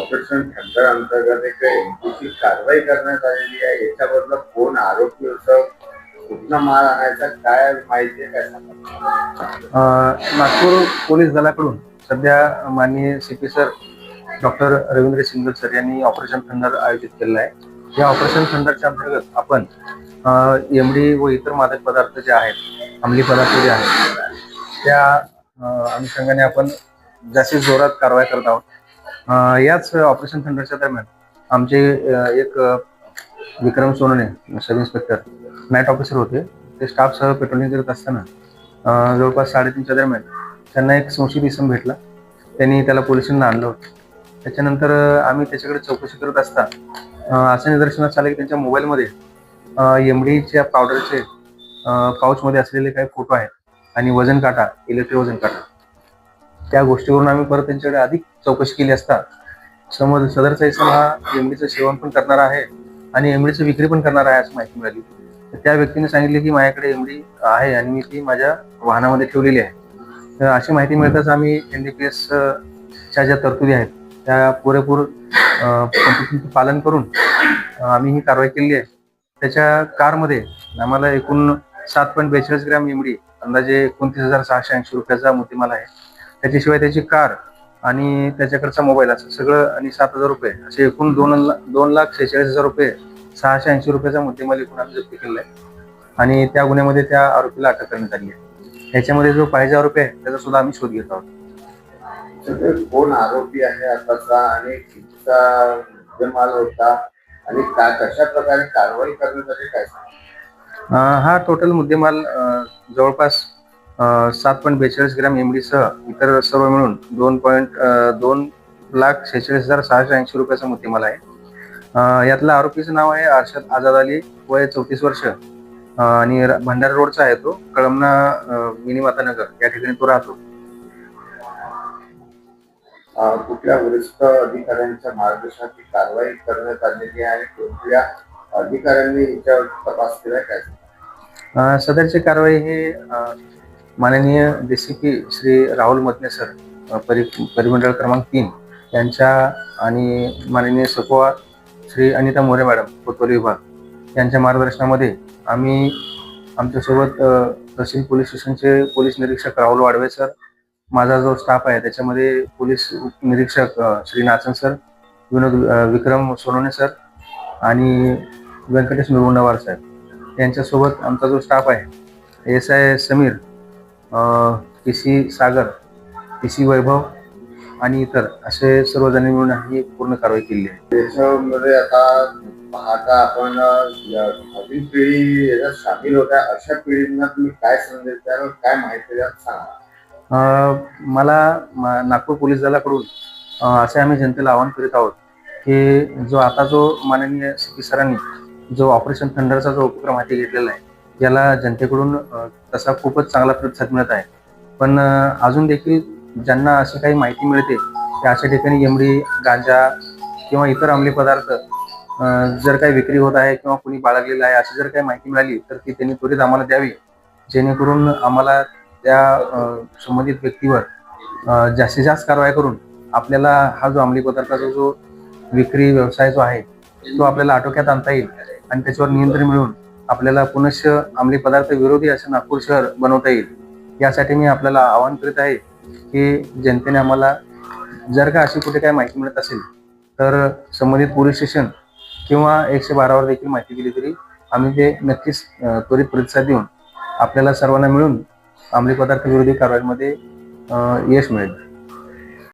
Operation thunder अंतर्गत एक एनपीची कारवाई करण्यात आलेली आहे. याच्याबद्दल कोण आरोपी होतं कुठला माल आणायचा काय माहिती आहे काय सांगा? नागपूर पोलीस दलाकडून सध्या माननीय C P sir doctor Ravindra Singal sir यांनी ऑपरेशन थंडर आयोजित केलेलं आहे. या ऑपरेशन थंडरच्या अंतर्गत आपण एम डी व इतर मादक पदार्थ जे आहेत अंमली पदार्थ जे आहेत त्या अनुषंगाने आपण जास्तीत जोरात कारवाई करत आहोत. याच ऑपरेशन थंडरच्या दरम्यान आमचे एक विक्रम सोनने सब इन्स्पेक्टर नाईट ऑफिसर होते. ते स्टाफसह पेट्रोलिंग करत असताना जवळपास साडेतीनच्या दरम्यान त्यांना एक संशयित इसम भेटला. त्यांनी त्याला पोलिसांना आणलं होतं. त्याच्यानंतर आम्ही त्याच्याकडे चौकशी करत असता असं निदर्शनास आलं की त्यांच्या मोबाईलमध्ये एम डीच्या पावडरचे पाऊचमध्ये असलेले काही फोटो आहेत. आणि वजन काटा इलेक्ट्रिक वजन काटा. त्या गोष्टीवरून आम्ही परत त्यांच्याकडे अधिक चौकशी केली असता समोर सदरचा इसम हा एमडीचं सेवन पण करणार आहे आणि एमडीचं विक्री पण करणार आहे असं माहिती मिळाली. तर त्या व्यक्तीने सांगितले की माझ्याकडे एमडी आहे आणि मी ती माझ्या वाहनामध्ये ठेवलेली आहे. तर अशी माहिती मिळताच आम्ही एन डी पी एसच्या ज्या तरतुदी आहेत त्या पुरेपूर पालन करून आम्ही ही कारवाई केली आहे. त्याच्या कारमध्ये आम्हाला एकूण सात पॉईंट बेचाळीस ग्रॅम एमडी अंदाजे एकोणतीस हजार सहाशे ऐंशी रुपयाचा मुद्देमाल आहे. त्याच्याशिवाय त्याची कार आणि त्याच्याकडचा मोबाईल असं सगळं आणि सात हजार रुपये असे एकूण दोन ला- दोन लाख शेहेचाळीस हजार रुपये सहाशे ऐंशी रुपयाचा मुद्देमाल एकूण आम्ही जप्त केलेला आहे आणि त्या गुन्ह्यामध्ये त्या आरोपीला अटक करण्यात आली आहे. याच्यामध्ये जो पाहिजे आरोपी आहे त्याचा सुद्धा आम्ही शोध घेत आहोत. कोण आरोपी आहे आताचा आणि कितीचा मुद्देमाल होता आणि का कशा प्रकारे कारवाई करण्यात आली काय हा टोटल मुद्देमाल जवळपास सात पॉईंट बेचाळीस ग्रॅम एमडीसह इतर सर्व मिळून दोन पॉईंट दोन लाख शेहेचाळीस हजार सहाशे ऐंशी रुपयाचा मुद्देमाल आहे. यातला आरोपीचं नाव आहे अर्षद आझाद अली वय चौतीस वर्ष. आणि भंडारा रोडचा आहे तो कळमना अं, मिनी मातानगर या ठिकाणी तो राहतो. कुठल्या वरिष्ठ अधिकाऱ्यांच्या मार्गदर्शनात ही कारवाई करण्यात आलेली आहे? कुठल्या अधिकाऱ्यांनी याच्यावर तपास केलाय काय? सदरची कारवाई ही माननीय डीसीपी श्री राहुल मतने सर परि परिमंडळ क्रमांक तीन यांच्या आणि माननीय सखोवा श्री अनिता मोरे मॅडम कोतवाली विभाग यांच्या मार्गदर्शनामध्ये आम्ही आमच्यासोबत तहसील पोलीस स्टेशनचे पोलीस निरीक्षक राहुल वाडवे सर माझा जो स्टाफ आहे त्याच्यामध्ये पोलीस निरीक्षक श्री नाचन सर विनोद विक्रम सोनवणे सर आणि व्यंकटेश मिरवंडवार साहेब. यांच्यासोबत आमचा जो स्टाफ आहे S I Sameer P C Sagar P C Vaibhav आणि इतर असे सर्वजण मिळून ही पूर्ण कारवाई केली आहे. त्याच्यामध्ये आता पाहता आपण नवीन पिढी याच्यात सामील होत्या. अशा पिढींना तुम्ही काय संदेश द्याल? काय माहिती द्याल? सांगा. मला नागपूर पोलीस दलाकडून असे आम्ही जनतेला आवाहन करीत आहोत की जो आता जो माननीय सी पी सरांनी जो ऑपरेशन थंडरचा जो उपक्रम हाती घेतलेला आहे याला जनतेकडून तसा खूपच चांगला प्रतिसाद मिळत आहे. पण अजून देखील ज्यांना अशी काही माहिती मिळते की अशा ठिकाणी एमडी गांजा किंवा इतर अंमली पदार्थ जर काही विक्री होत आहे किंवा कुणी बाळगलेलं आहे अशी जर काही माहिती मिळाली तर ती त्यांनी त्वरित आम्हाला द्यावी. जेणेकरून आम्हाला त्या संबंधित व्यक्तीवर जास्तीत जास्त कारवाई करून आपल्याला हा जो अंमली पदार्थाचा जो विक्री व्यवसाय जो आहे तो आपल्याला आटोक्यात आणता येईल आणि त्याच्यावर नियंत्रण मिळून आपल्याला पुनश्च अंमली पदार्थ विरोधी असं नागपूर शहर बनवता येईल. यासाठी मी आपल्याला आवाहन करीत आहे की जनतेने आम्हाला जर का अशी कुठे काय माहिती मिळत असेल तर संबंधित पोलीस स्टेशन किंवा एकशे बारावर देखील माहिती दिली तरी आम्ही ते नक्कीच त्वरित प्रतिसाद देऊन आपल्याला सर्वांना मिळून अंमली पदार्थ विरोधी कारवाईमध्ये यश मिळेल.